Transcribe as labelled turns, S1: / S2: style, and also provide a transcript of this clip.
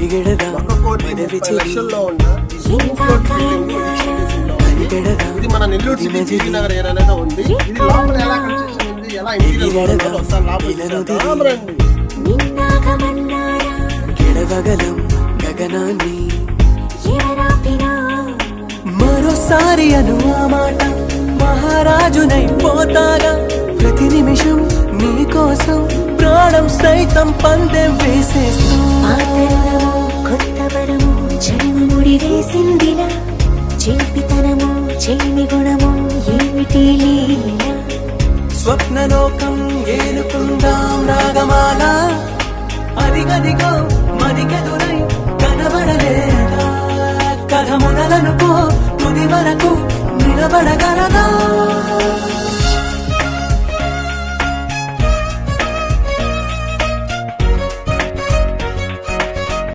S1: పరిగెడదా. పదవి
S2: లక్షల్లో ఉన్న. ఉంది.
S1: పరిగెడదా.
S2: ఇది మన నెల్లూరు సిటీ జీవీ నగర్ ఏరియాలో ఉంది? ఇది లోపల ఎలా కన్స్ట్రక్షన్ ఉంది? ఎలా ఇంటీరియర్ ఉందో ఒకసారి లోపలికి చూద్దాం. రండి
S3: నిన్నాగమన్నారా
S1: గెడవగలం గగనాన్ని. మరోసారి అను ఆ మాట. మహారాజునై పోతాగా ప్రతి నిమిషం నీ కోసం ప్రాణం సైతం పందెం వేసేస్తూ.
S3: జన్మముడి చేపితనము చేమి గుణము ఏమిటి
S1: స్వప్నలోకం ఏలుకుందాం రాగమాల. అదిగదిగో మదిగదురై కనబడలేదా? కథ మొదలనుకో తుది వరకు నిలబడగలదా?